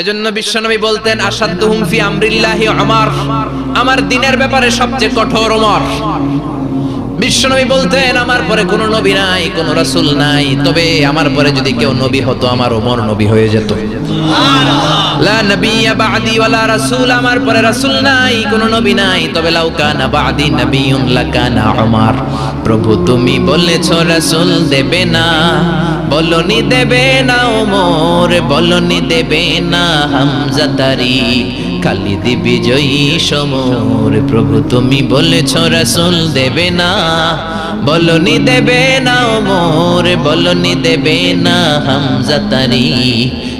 এজন্য বিশ্বনবী বলতেন আসাদুহুম হুমফি আমরিল্লাহি আমার আমার দিনের ব্যাপারে সবচেয়ে কঠোর ওমর বিশ্বনবী বলতেন, আমার পরে কোনো নবী নাই, কোনো রাসূল নাই। তবে আমার পরে যদি কেউ নবী হতো, আমার ওমর নবী হয়ে যেত। লা নবিয়্যা বা'দি ওয়ালা রাসূল, আমার পরে রাসূল নাই, কোনো নবী নাই। তবে লাউ কানা বা'দি নবিয়্যুন লাকানা উমর। প্রভু তুমি বলেছ, রাসূল দেবে না। বলনি দেবে না ওমর, বলনি দেবে না হামজা তারি খালিদ বিজয়ী সমর। প্রভু তুমি বলেছ রাসূল দেবে না, বলনি দেবে না ওমর, বলনি দেবে না হামজা তারি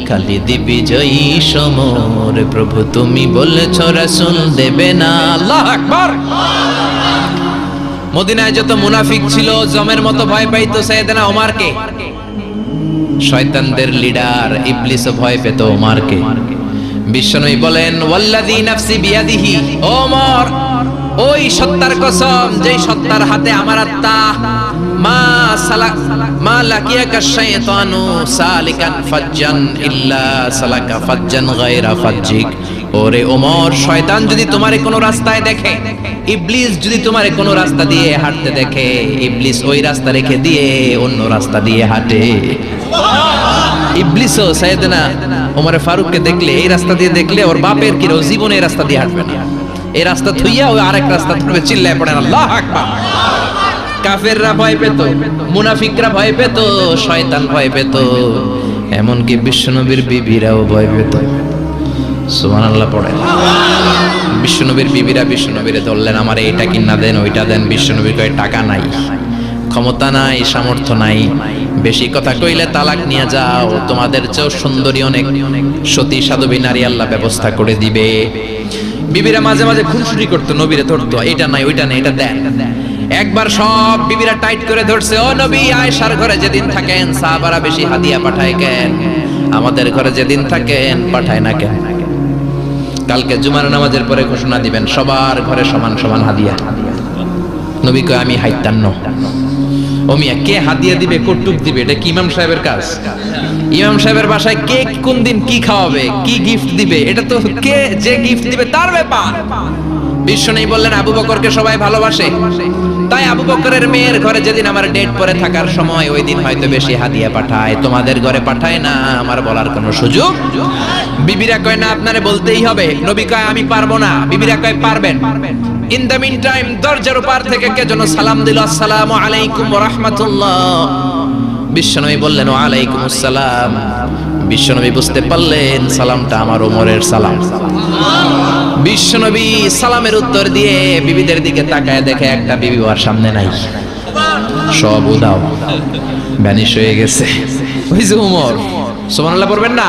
খালিদ বিজয়ী সমর। প্রভু তুমি বলেছ রাসূল দেবে না, আল্লাহ আকবার। মদিনায় যত মুনাফিক ছিল, জমের মতো ভয় পাইতো সাইয়েদনা ওমরকে। শয়তানদের লিডার ইবলিস ভয় পেত ওমারকে। বিশ্বনবী বলেন, ওয়াল্লাযী নাফসি বিয়াদিহি ওমর, ওই সত্তার কসম, যেই সত্তার হাতে আমার আত্মা, মা সালাক মা লাকিয়াকা শাইতানু সালিকান ফাজ্জান ইল্লা সালাকা ফাজ্জান গায়রা ফাজ্জিক। ওরে ওমর, শয়তান যদি তোমারে কোনো রাস্তায় দেখে, ইবলিস যদি তোমারে কোনো রাস্তা দিয়ে হাঁটতে দেখে, ইবলিস ওই রাস্তা রেখে দিয়ে অন্য রাস্তা দিয়ে হাঁটে। ইবলিসও সাইয়েদনা ওমরে ফারুককে দেখলে, এই রাস্তা দিয়ে দেখলে ওর বাপের কি জীবনে এই রাস্তা দিয়ে হাঁটবে না। এই রাস্তা থুইয়া ওই আরেক রাস্তা ধরবে, চিল্লায় পড়ে আল্লাহ আকবার। কাফেররা ভয় পেত, মুনাফিকরা ভয় পেত, শয়তান ভয় পেত। এমনকি বিশ্বনবীর বিবিরাও ভয় পেত। সুবহানাল্লাহ পড়ে। বিশ্বনবীর বিবিরা বিশ্বনবীরে ধরলেন, আমার এইটা কিনা দেন, ওইটা দেন। বিশ্বনবীর কয়, টাকা নাই, ক্ষমতা নাই, সামর্থ্য নাই। বেশি কথা কইলে তালাক নিয়ে যাও। তোমাদের চেয়েও সুন্দরী অনেক সতী সাধবী নারী আল্লাহ ব্যবস্থা করে দিবে। বিবিরা মাঝে মাঝে খুনসুটি করতো, নবীরে ধরতো, এটা নাই, ওইটা নাই, এটা দেন। একবার সব বিবিরা টাইট করে ধরছে, ও নবী, আয়েশার ঘরে যেদিন থাকেন, সাহাবারা বেশি হাদিয়া পাঠায় কেন? আমাদের ঘরে যেদিন থাকেন, পাঠায় না কেন? কালকে জুমার নামাজের পরে ঘোষণা দিবেন, সবার ঘরে সমান সমান হাদিয়া। নবী কয়, আমি হাইতান্ন ও মিয়া, কে হাদিয়া দিবে কটুক দিবে? এটা কি ইমাম সাহেবের কাজ? ইমাম সাহেবের বাসায় কে কোন দিন কি খাওয়াবে, কি গিফট দিবে? এটা তো কে যে গিফট দিবে, তার ব্যাপার। বিশ্ব নেই বললেন, আবু বকরকে সবাই ভালোবাসে। তাই আবু বকরের মেয়ের ঘরে যেদিন আমার ডেট পরে থাকার সময়, ওই দিন হয়তো বেশি হাদিয়া পাঠায়। তোমাদের ঘরে পাঠায় না, আমার বলার কোনো সুযোগ বিবিরা কয়, না, আপনারে বলতেই হবে। নবী কয়, আমি পারব না। বিবিরা কয়, পারবেন। ইন দ্য মিন টাইম দরজার পার থেকে কে যেন সালাম দিল, আসসালামু আলাইকুম রাহমাতুল্লাহ বিশ্বনবী বললেন আলাইকুম আসসালাম। বিশ্বনবী বুঝতে পারলেন, সালামটা আমার ওমরের সালাম। বিশ্বনবী সালামের উত্তর দিয়ে বিবিদের দিকে তাকায় দেখে একটা বিবি ওর সামনে নাই। সব উদাও। ভ্যানিশ হয়ে গেছে। ওই যে উমর সুবহানাল্লাহ, পড়বেন না?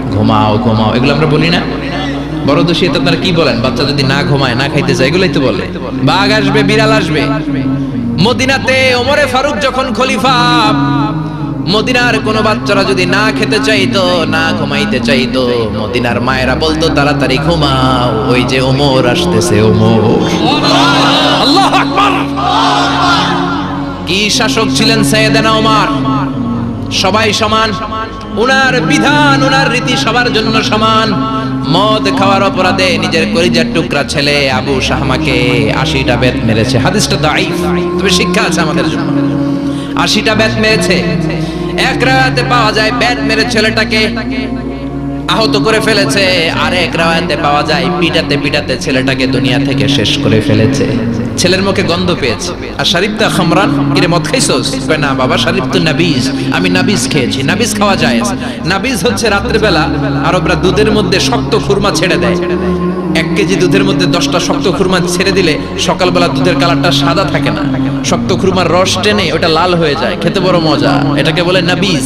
ঘুমাও ঘুমাও। এগুলো আমরা বলি না। বড় দোষী তো আপনারা কি বলেন? বাচ্চা যদি না ঘুমায়, না খাইতে যায়, এগুলোই তো বলে। বাঘ আসবে, বিড়াল আসবে। মদিনাতে ওমরে ফারুক যখন খলিফা, মদিনার কোন বাচ্চারা যদি না খেতে চাইতো, না ঘুমাইতে চাইতো, মদিনার মায়েরা বলতো, তাড়াতাড়ি ঘুমাও, ওই যে ওমর আসতেছে, ওমর। আল্লাহ আকবার! কি শাসক ছিলেন সৈয়দানা ওমর? সবাই সমান? উনার বিধান, উনার রীতি সবার জন্য সমান। মদ খাওয়ার অপরাধে নিজের কলিজার টুকরা ছেলে আবু শাহমাকে আশিটা বেত মেরেছে। হাদিসটা দাইফ তবে শিক্ষা আছে আমাদের জন্য। আশিটা বেত মেরেছে। এক রাতে পাওয়া যায় বেত মেরে ছেলেটাকে আহত করে ফেলেছে। আর এক রাওয়াতে পাওয়া যায় পিটাতে পিটাতে ছেলেটাকে দুনিয়া থেকে শেষ করে ফেলেছে। ছেলের মুখে গন্ধ পেয়েছে। আর শারিফতা খামরান, কিরে, মদ খাইছস? না, বাবা, শারিফ তো নাবিজ। আমি নাবিজ খেয়েছি। নাবিজ খাওয়া যায় নাবিজ হচ্ছে রাত্রেবেলা আরবরা দুধের মধ্যে শক্ত খুরমা ছেড়ে দেয়। এক কেজি দুধের মধ্যে দশটা শক্ত খুরমা ছেড়ে দিলে সকালবেলা দুধের কালারটা সাদা থাকে না। শক্ত খুরমার রস টেনে ওটা লাল হয়ে যায়। খেতে বড় মজা। এটাকে বলে নাবিজ।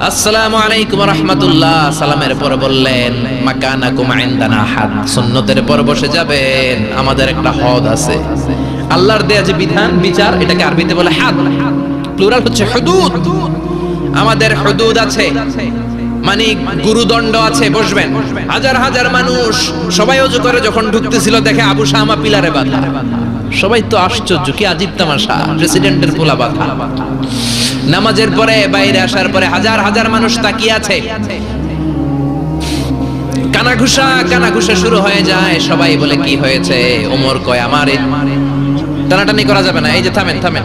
আসসালামু আলাইকুম রাহমাতুল্লাহ। সালামের পর বললেন, মাকানাকুম ইনদানা হাদ সুন্নতের পর বসে যাবেন। আমাদের একটা হদ আছে। আল্লাহর দেয়া যে বিধান, বিচার, এটাকে আরবিতে বলে হাদ। প্লুরাল হচ্ছে হুদুদ। আমাদের হুদুদ আছে। মানে গুরুদণ্ড আছে, বসবেন। হাজার হাজার মানুষ সবাই অজু করে, যখন ঢুকতেছিল দেখে আবু শামা পিলারে বাঁধা। সবাই তো আশ্চর্য, কি আজীব তামাশা। প্রেসিডেন্টের পোলা বাঁধা। নামাজের পরে, বাইরে আসার পরে হাজার হাজার মানুষ তাকিয়ে আছে। কানাঘুষা কানাঘুষা শুরু হয়ে যায়। সবাই বলে, কি হয়েছে? ওমর কয়, আমার টানাটানি করা যাবে না। এই যে থামেন থামেন।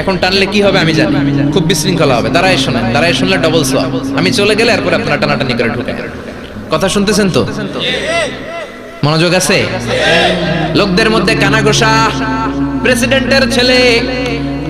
এখন টানলে কি হবে আমি জানি। খুব বিশৃঙ্খলা হবে। দাঁড়াই শোনেন দাঁড়াই শুনলে ডবল সোয়াব আমি চলে গেলে এরপর আপনারা টানাটানি করে ঢুকে কথা শুনতেছেন তো? মনোযোগ আছে? লোকদের মধ্যে কানাঘোষা প্রেসিডেন্টের ছেলে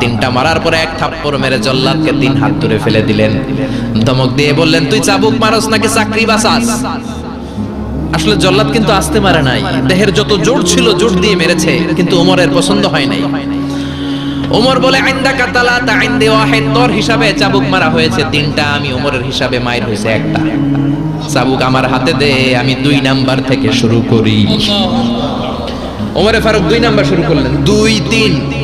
তিনটা দেহের যত জোর ছিল জোর দিয়ে মেরেছে, কিন্তু পছন্দ হয় নাই। বলে তোর হিসাবে চাবুক মারা হয়েছে তিনটা, আমি ওমরের হিসাবে মায়ের হয়েছে একটা। চাবুক আমার হাতে দে, আমি দুই নাম্বার থেকে শুরু করি। ওমরে ফারুক দুই নাম্বার শুরু করলেন। দুই, তিন।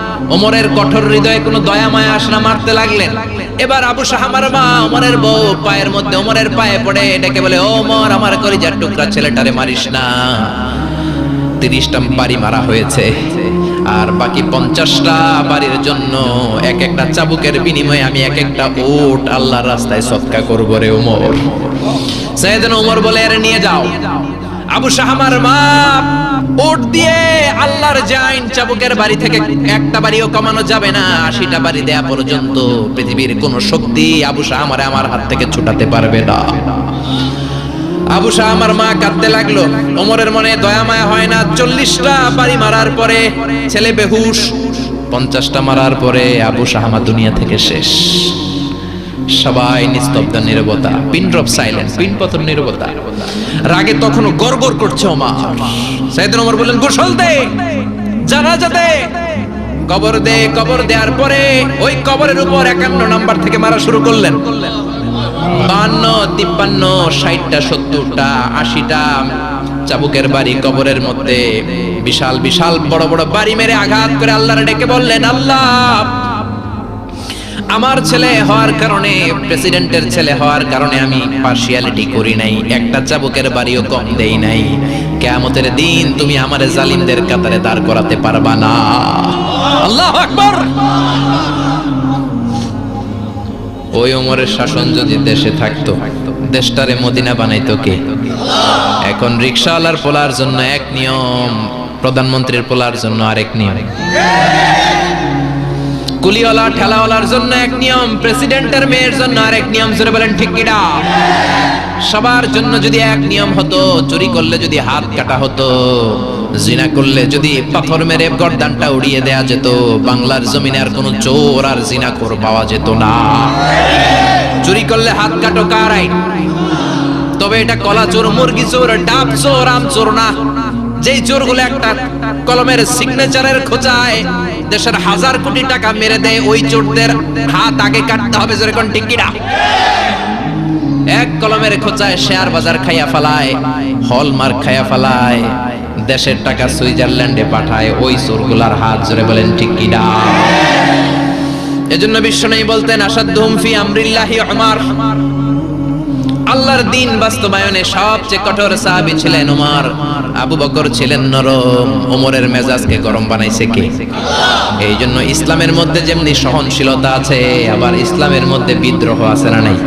ওমরের কঠোর হৃদয়ে কোনো দয়া মায়া আসনা মারতে লাগলেন। এবার আবু শাহামার মা ওমরের বউ পায়ের মধ্যে ওমরের পায়ে পড়ে ডেকে বলে ওমর, আমার কলিজার টুকরা ছেলেটারে মারিস না। তিরিশটা বাড়ি মারা হয়েছে। আর বাকি পঞ্চাশটা বাড়ির জন্য এক একটা চাবুকের বিনিময়ে আমি এক একটা ওট আল্লাহর রাস্তায় সৎকা করব রে ওমর। সৈয়দন ওমর বলে এর নিয়ে যাও। আবু শাহামার মা ওট দিয়ে আল্লাহর জাইন চাবুকের বাড়ি থেকে একটা বাড়িও কমানো যাবে না, আশিটা বাড়ি দেয়া পর্যন্ত পৃথিবীর কোন শক্তি আবু শাহামারে আমার হাত থেকে ছুটাতে পারবে না। আবু শাহ আমার মা কাঁদতে লাগল, ওমরের মনে দয়া মায়া হয় না, চল্লিশটা বাড়ি মারার পরে ছেলে বেহুশ, পঞ্চাশটা মারার পরে আবু শাহ আমার দুনিয়া থেকে শেষ। সবাই নিস্তব্ধ, নিরবতা। পিন ড্রপ সাইলেন্স পিন পতন, নিরবতা। রাগে তখনও গড়গড় করছে ওমর। সাইদিন ওমর বললেন, গোসল দে, জানাজা দে, কবর দে, কবর দেওয়ার পরে ওই কবরের উপর একান্ন নাম্বার থেকে মারা শুরু করলেন। বান্ন, তিপ্পান্ন, ষাটটা, সত্তরটা, আশিটা চাবুকের বাড়ি কবরের মধ্যে বিশাল বিশাল বড় বড় বাড়ি মেরে আঘাত করে আল্লাহরে ডেকে বললেন, আল্লাহ আমার ছেলে হওয়ার কারণে প্রেসিডেন্টের ছেলে হওয়ার কারণে আমি পার্সিয়ালিটি করি নাই। একটা চাবুকের বাড়িও কম দেই নাই। কেয়ামতের দিন তুমি আমার জালিমদের কাতারে দাঁড় করাতে পারবা না। আল্লাহ আকবার! ওই ওমরের শাসন যদি দেশে থাকতো, দেশটারে মদিনা বানাইতো কে? এখন রিক্সাওয়ালার পোলার জন্য এক নিয়ম, প্রধানমন্ত্রীর পোলার জন্য আরেক নিয়ম। কুলিওয়ালা ঠেলাওয়ালার জন্য এক নিয়ম, প্রেসিডেন্টের মেয়ের জন্য আর এক নিয়ম, জোরে বলেন ঠিক কিনা? সবার জন্য যদি এক নিয়ম হতো, চুরি করলে যদি হাত কাটা হতো, জিনা করলে যদি পাথর মেরে গর্দানটা উড়িয়ে দেয়া যেত, বাংলার জমিনে আর কোনো চোর আর জিনা কর পাওয়া যেত না। চুরি করলে হাত কাটো কার আইন তবে এটা কলা চোর, মুরগি চোর, ডাব চোর, আম চোর না। যেই চোরগুলো একটা কলমের সিগনেচারের খোঁচায়, দেশের হাজার কোটি টাকা মেরে দেয়, ওই চোরদের হাত আগে কাটতে হবে যেরকম টিকিরা এক কলমের খোঁচায় শেয়ার বাজার খাইয়া ফেলায়, হলমার্ক খাইয়া ফেলায়, দেশের টাকা সুইজারল্যান্ডে পাঠায়, ওই চোরগুলার হাত জোরে বলেন ঠিক এজন্য বিশ্ব নেই বলতেন আসাদুম ধুমফি আমরিল্লাহি উমার। আল্লাহর দিন বাস্তবায়নে সবচেয়ে কঠোর সাহাবী ছিলেন উমর। আবু বকর ছিলেন নরম। ওমরের মেজাজকে গরম বানাইছে কে? এই জন্য ইসলামের মধ্যে যেমনি সহনশীলতা আছে, আবার ইসলামের মধ্যে বিদ্রোহ আছে না নাই?